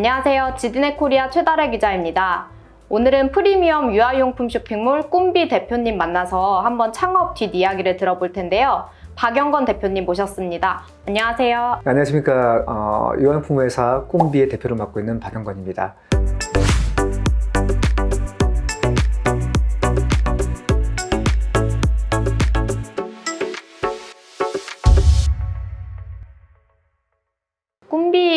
안녕하세요. 지드네 코리아 최다래 기자입니다. 오늘은 프리미엄 유아용품 쇼핑몰 꿈비 대표님 만나서 한번 창업 뒷 이야기를 들어볼 텐데요. 박영건 대표님 모셨습니다. 안녕하세요. 안녕하십니까. 어, 유한품 회사 꿈비의 대표를 맡고 있는 박영건입니다.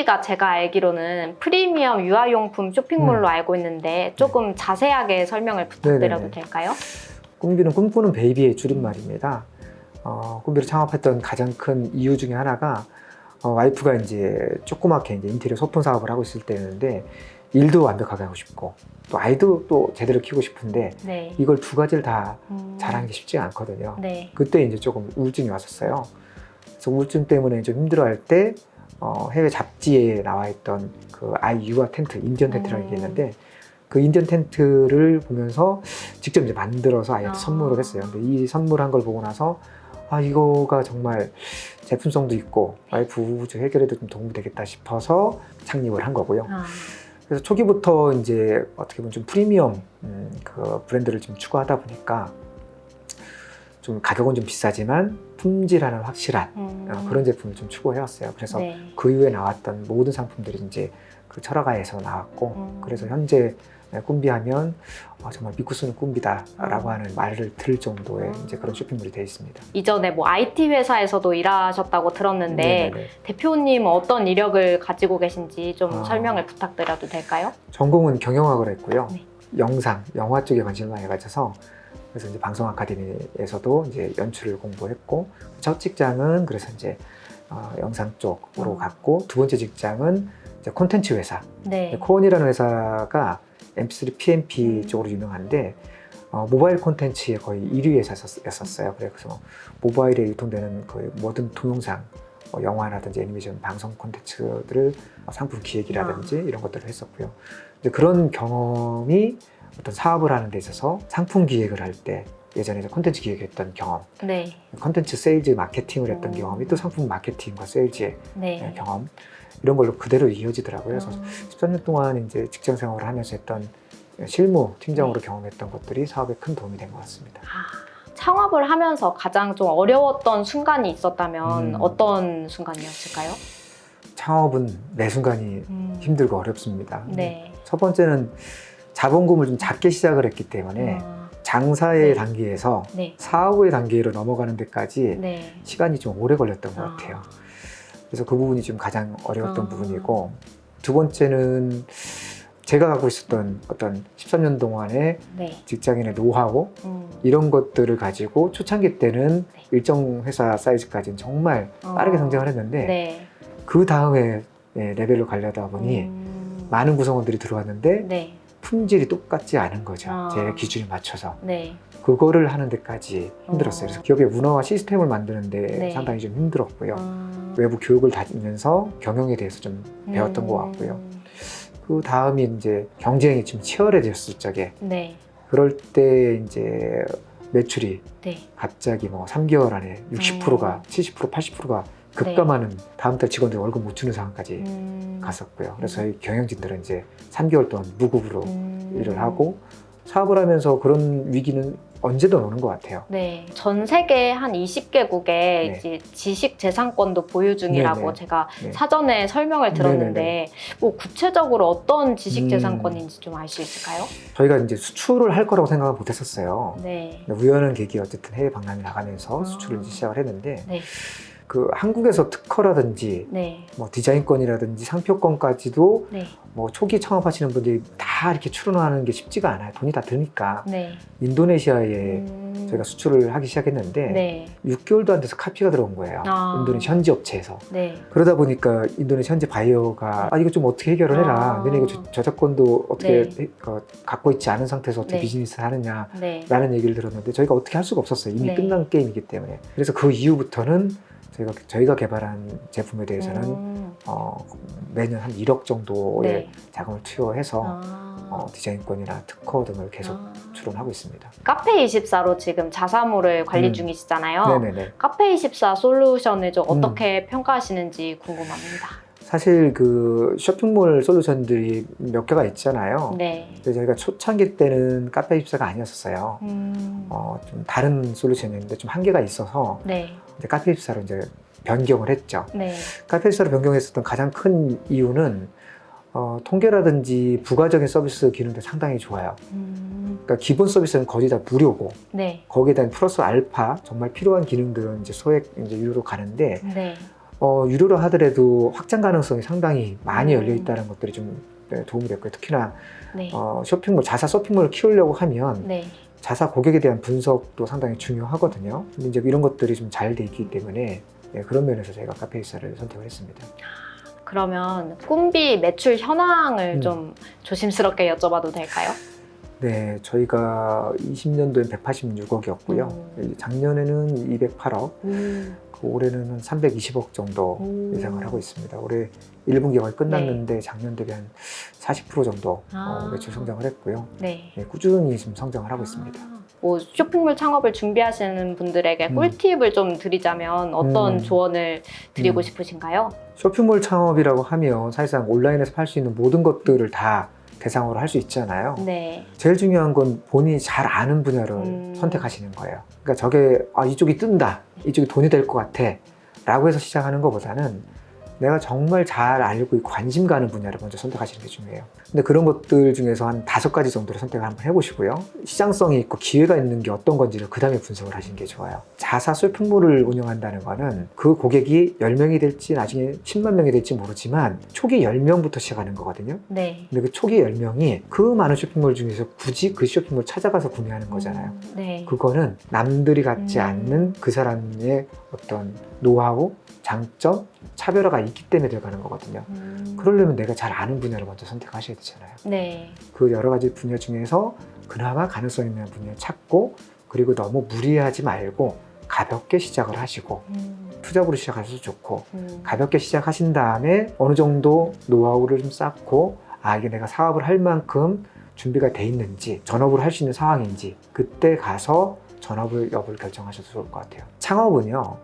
꿈비가 제가 알기로는 프리미엄 유아용품 쇼핑몰로 알고 있는데 조금 자세하게 설명을 부탁드려도 네네네. 될까요? 꿈비는 꿈꾸는 베이비의 줄임말입니다. 어, 꿈비를 창업했던 가장 큰 이유 중에 하나가 어, 와이프가 이제 조그맣게 이제 인테리어 소품 사업을 하고 있을 때였는데 일도 완벽하게 하고 싶고 또 아이도 또 제대로 키우고 싶은데 네. 이걸 두 가지를 다 음, 잘하는 게 쉽지가 않거든요. 네. 그때 이제 조금 우울증이 왔었어요. 그래서 우울증 때문에 좀 힘들어할 때 어, 해외 잡지에 나와 있던 그 아이 유아 텐트, 인디언 텐트라는 게 음. 있는데 그 인디언 텐트를 보면서 직접 이제 만들어서 아이한테 아. 선물을 했어요. 근데 이 선물한 걸 보고 나서 아 이거가 정말 제품성도 있고 와이프 우울증 해결에도 좀 도움이 되겠다 싶어서 창립을 한 거고요. 아, 그래서 초기부터 이제 어떻게 보면 좀 프리미엄 음, 그 브랜드를 좀 추구하다 보니까 좀 가격은 좀 비싸지만 품질 하나 확실한 음, 어, 그런 제품을 좀 추구해왔어요. 그래서 네. 그 이후에 나왔던 모든 상품들이 이제 그 철화가에서 나왔고 음. 그래서 현재 꿈비하면 어, 정말 믿고 쓰는 꿈비다라고 음. 하는 말을 들을 정도의 음. 이제 그런 쇼핑몰이 되어 있습니다. 이전에 뭐 IT 회사에서도 일하셨다고 들었는데 네네네. 대표님 어떤 이력을 가지고 계신지 좀 아. 설명을 부탁드려도 될까요? 전공은 경영학을 했고요. 네. 영상, 영화 쪽에 관심을 많이 가져서 그래서 이제 방송 아카데미에서도 이제 연출을 공부했고 첫 직장은 그래서 이제 어, 영상 쪽으로 음. 갔고 두 번째 직장은 이제 콘텐츠 회사. 네. 코온이라는 회사가 MP3, PMP 음. 쪽으로 유명한데 어, 모바일 콘텐츠의 거의 1위 회사였었어요. 그래서 모바일에 유통되는 거의 모든 동영상, 어, 영화라든지 애니메이션, 방송 콘텐츠들을 어, 상품 기획이라든지 아. 이런 것들을 했었고요. 이제 그런 경험이 어떤 사업을 하는 데 있어서 상품 기획을 할 때 예전에 콘텐츠 기획했던 경험, 네. 콘텐츠 세일즈 마케팅을 했던 음. 경험이 또 상품 마케팅과 세일즈의 네. 경험 이런 걸로 그대로 이어지더라고요. 그래서 음, 13년 동안 이제 직장 생활을 하면서 했던 실무 팀장으로 경험했던 것들이 사업에 큰 도움이 된 것 같습니다. 아, 창업을 하면서 가장 좀 어려웠던 순간이 있었다면 음. 어떤 순간이었을까요? 창업은 매 순간이 음, 힘들고 어렵습니다. 네. 첫 번째는 자본금을 좀 작게 시작을 했기 때문에 아, 장사의 네. 단계에서 네. 사업의 단계로 넘어가는 데까지 네. 시간이 좀 오래 걸렸던 것 아. 같아요. 그래서 그 부분이 좀 가장 어려웠던 아. 부분이고 두 번째는 제가 갖고 있었던 어떤 13년 동안의 네. 직장인의 노하우 음, 이런 것들을 가지고 초창기 때는 네. 일정 회사 사이즈까지는 정말 빠르게 어, 성장을 했는데 네. 그 다음에 네, 레벨로 가려다 보니 음, 많은 구성원들이 들어왔는데 네. 품질이 똑같지 않은 거죠. 아. 제 기준에 맞춰서 네. 그거를 하는 데까지 힘들었어요. 어. 그래서 기업의 문화와 시스템을 만드는데 네. 상당히 좀 힘들었고요. 음, 외부 교육을 다니면서 경영에 대해서 좀 배웠던 것 같고요. 음, 그 다음이 이제 경쟁이 좀 치열해졌을 적에 네. 그럴 때 이제 매출이 네. 갑자기 뭐 3개월 안에 60%가 70% 80%가 급감하는 다음 달 직원들 월급 못 주는 상황까지 음, 갔었고요. 그래서 저희 경영진들은 이제 3개월 동안 무급으로 음, 일을 하고 사업을 하면서 그런 위기는 언제든 오는 것 같아요. 네, 전 세계 한 20개국에 네. 이제 지식 재산권도 보유 중이라고 네네. 제가 네. 사전에 설명을 들었는데 네네네. 뭐 구체적으로 어떤 지식 음. 재산권인지 좀 알 수 있을까요? 저희가 이제 수출을 할 거라고 생각을 못 했었어요. 네. 근데 우연한 계기 어쨌든 해외 방랑이 나가면서 아. 수출을 이제 시작을 했는데 네. 그 한국에서 특허라든지 네. 뭐 디자인권이라든지 상표권까지도 네. 뭐 초기 창업하시는 분들이 다 이렇게 출원하는 게 쉽지가 않아요. 돈이 다 드니까 네. 인도네시아에 음, 저희가 수출을 하기 시작했는데 네. 6개월도 안 돼서 카피가 들어온 거예요. 아. 인도네시아 현지 업체에서. 네. 그러다 보니까 인도네시아 현지 바이어가 아 이거 좀 어떻게 해결을 해라. 아. 너네 이거 저- 저작권도 어떻게 네. 해- 어, 갖고 있지 않은 상태에서 어떻게 네. 비즈니스를 하느냐. 네. 라는 얘기를 들었는데 저희가 어떻게 할 수가 없었어요. 이미 네. 끝난 게임이기 때문에. 그래서 그 이후부터는 저희가 저희가 개발한 제품에 대해서는 음, 어, 매년 한 1억 정도의 네. 자금을 투여해서 아. 어, 디자인권이나 특허 등을 계속 아. 출원하고 있습니다. 카페24로 지금 자사몰을 관리 음. 중이시잖아요. 네네네. 카페24 솔루션을 좀 음. 어떻게 평가하시는지 궁금합니다. 사실 그 쇼핑몰 솔루션들이 몇 개가 있잖아요. 네. 근데 저희가 초창기 때는 카페 입사가 아니었었어요. 음. 어, 좀 다른 솔루션이었는데 좀 한계가 있어서 네. 이제 카페 입사로 이제 변경을 했죠. 네. 카페 입사로 변경했었던 가장 큰 이유는 어, 통계라든지 부가적인 서비스 기능도 상당히 좋아요. 음. 그러니까 기본 서비스는 거의 다 무료고 네. 거기에 대한 플러스 알파 정말 필요한 기능들은 이제 소액 이제 유료로 가는데 네. 어, 유료로 하더라도 확장 가능성이 상당히 많이 음. 열려 있다는 것들이 좀 네, 도움이 됐고요. 특히나 네. 어, 쇼핑몰 자사 쇼핑몰을 키우려고 하면 네. 자사 고객에 대한 분석도 상당히 중요하거든요. 근데 이제 이런 것들이 좀 잘 돼 있기 때문에 네, 그런 면에서 저희가 카페이사를 선택을 했습니다. 그러면 꿈비 매출 현황을 음. 좀 조심스럽게 여쭤봐도 될까요? 네, 저희가 20년도엔 186억이었고요. 음. 작년에는 208억, 음. 그 올해는 한 320억 정도 오. 예상을 하고 있습니다. 올해 1분기가 끝났는데 작년 대비 한 40% 정도 네. 아. 어, 매출 성장을 했고요. 네. 네, 꾸준히 지금 성장을 하고 있습니다. 아, 뭐 쇼핑몰 창업을 준비하시는 분들에게 음. 꿀팁을 좀 드리자면 어떤 음. 조언을 드리고 음. 싶으신가요? 쇼핑몰 창업이라고 하면 사실상 온라인에서 팔 수 있는 모든 것들을 다 대상으로 할 수 있잖아요. 네. 제일 중요한 건 본인이 잘 아는 분야를 음. 선택하시는 거예요. 그러니까 저게 아, 이쪽이 뜬다, 이쪽이 돈이 될 것 같아 라고 해서 시작하는 것보다는 내가 정말 잘 알고 관심 가는 분야를 먼저 선택하시는 게 중요해요. 근데 그런 것들 중에서 한 다섯 가지 정도를 선택을 한번 해보시고요. 시장성이 있고 기회가 있는 게 어떤 건지를 그 다음에 분석을 하시는 게 좋아요. 자사 쇼핑몰을 운영한다는 거는 그 고객이 10명이 될지 나중에 10만 명이 될지 모르지만 초기 10명부터 시작하는 거거든요. 네. 근데 그 초기 10명이 그 많은 쇼핑몰 중에서 굳이 그 쇼핑몰 찾아가서 구매하는 거잖아요. 음, 네. 그거는 남들이 갖지 음. 않는 그 사람의 어떤 노하우, 장점, 차별화가 있기 때문에 들어가는 거거든요. 음, 그러려면 내가 잘 아는 분야를 먼저 선택하셔야 되잖아요. 네. 그 여러 가지 분야 중에서 그나마 가능성 있는 분야를 찾고 그리고 너무 무리하지 말고 가볍게 시작을 하시고 음, 투잡으로 시작하셔도 좋고 음, 가볍게 시작하신 다음에 어느 정도 노하우를 좀 쌓고 아 이게 내가 사업을 할 만큼 준비가 돼 있는지 전업을 할 수 있는 상황인지 그때 가서 전업을 여부를 결정하셔도 좋을 것 같아요. 창업은요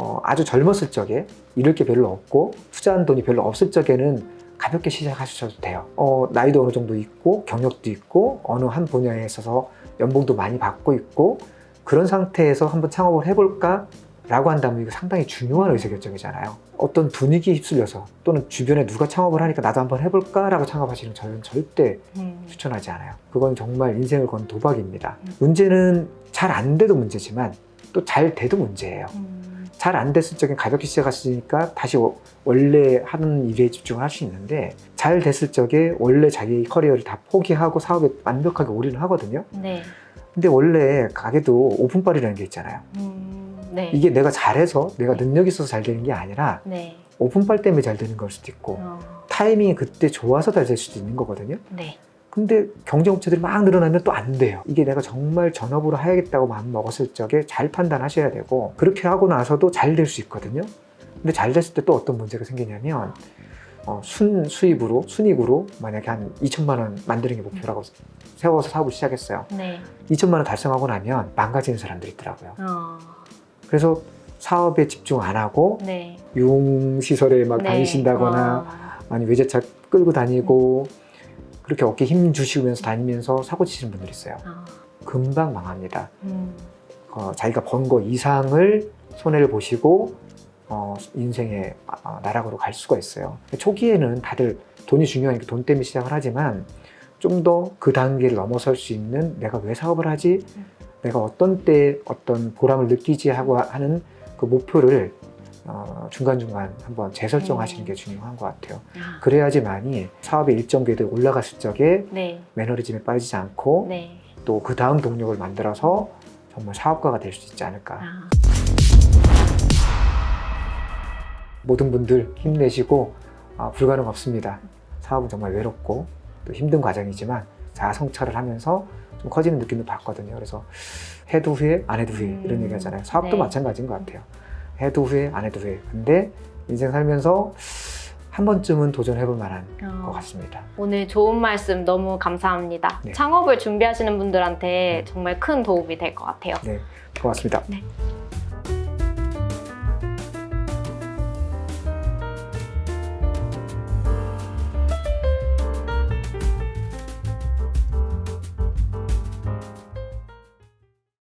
어, 아주 젊었을 적에 잃을 게 별로 없고 투자한 돈이 별로 없을 적에는 가볍게 시작하셔도 돼요. 어, 나이도 어느 정도 있고 경력도 있고 어느 한 분야에 있어서 연봉도 많이 받고 있고 그런 상태에서 한번 창업을 해볼까 라고 한다면 이거 상당히 중요한 의사결정이잖아요. 어떤 분위기에 휩쓸려서 또는 주변에 누가 창업을 하니까 나도 한번 해볼까 라고 창업하시는 저는 절대 음, 추천하지 않아요. 그건 정말 인생을 건 도박입니다. 음. 문제는 잘 안 돼도 문제지만 또 잘 돼도 문제예요. 음, 잘 안 됐을 적엔 가볍게 시작하시니까 다시 워- 원래 하는 일에 집중을 할 수 있는데 잘 됐을 적에 원래 자기 커리어를 다 포기하고 사업에 완벽하게 올인을 하거든요. 네. 근데 원래 가게도 오픈빨이라는 게 있잖아요. 음, 네. 이게 내가 잘해서 내가 능력이 있어서 잘 되는 게 아니라 네. 오픈빨 때문에 잘 되는 걸 수도 있고 어, 타이밍이 그때 좋아서 잘 될 수도 있는 거거든요. 네. 근데 경쟁업체들이 막 늘어나면 또 안 돼요. 이게 내가 정말 전업으로 해야겠다고 마음 먹었을 적에 잘 판단하셔야 되고 그렇게 하고 나서도 잘 될 수 있거든요. 근데 잘 됐을 때 또 어떤 문제가 생기냐면 어, 순 수입으로 순익으로 만약에 한 2천만 원 만드는 게 목표라고 세워서 사업을 시작했어요. 네. 2천만 원 달성하고 나면 망가지는 사람들이 있더라고요. 어, 그래서 사업에 집중 안 하고 네. 유흥 시설에 막 네. 다니신다거나 어, 아니 외제차 끌고 다니고 그렇게 어깨 힘 주시면서 다니면서 사고 치시는 분들이 있어요. 어, 금방 망합니다. 음, 어, 자기가 번 거 이상을 손해를 보시고 어, 인생의 아, 나락으로 갈 수가 있어요. 초기에는 다들 돈이 중요하니까 돈 때문에 시작을 하지만 좀 더 그 단계를 넘어설 수 있는 내가 왜 사업을 하지? 음. 내가 어떤 때 어떤 보람을 느끼지 하고 하는 그 목표를 어, 중간중간 한번 재설정하시는 음. 게 중요한 것 같아요. 아, 그래야지만이 사업의 일정 궤도에 올라갔을 적에 네. 매너리즘에 빠지지 않고 네. 또 그 다음 동력을 만들어서 정말 사업가가 될 수 있지 않을까. 아, 모든 분들 힘내시고 아, 불가능 없습니다. 사업은 정말 외롭고 또 힘든 과정이지만 자아 성찰을 하면서 좀 커지는 느낌도 받거든요. 그래서 해도 후회, 안 해도 후회 이런 음, 얘기 하잖아요. 사업도 네. 마찬가지인 것 같아요. 해도 후회, 안 해도 후회. 근데 인생 살면서 한 번쯤은 도전해볼 만한 어. 것 같습니다. 오늘 좋은 말씀 너무 감사합니다. 네. 창업을 준비하시는 분들한테 정말 큰 도움이 될 것 같아요. 네, 고맙습니다. 네.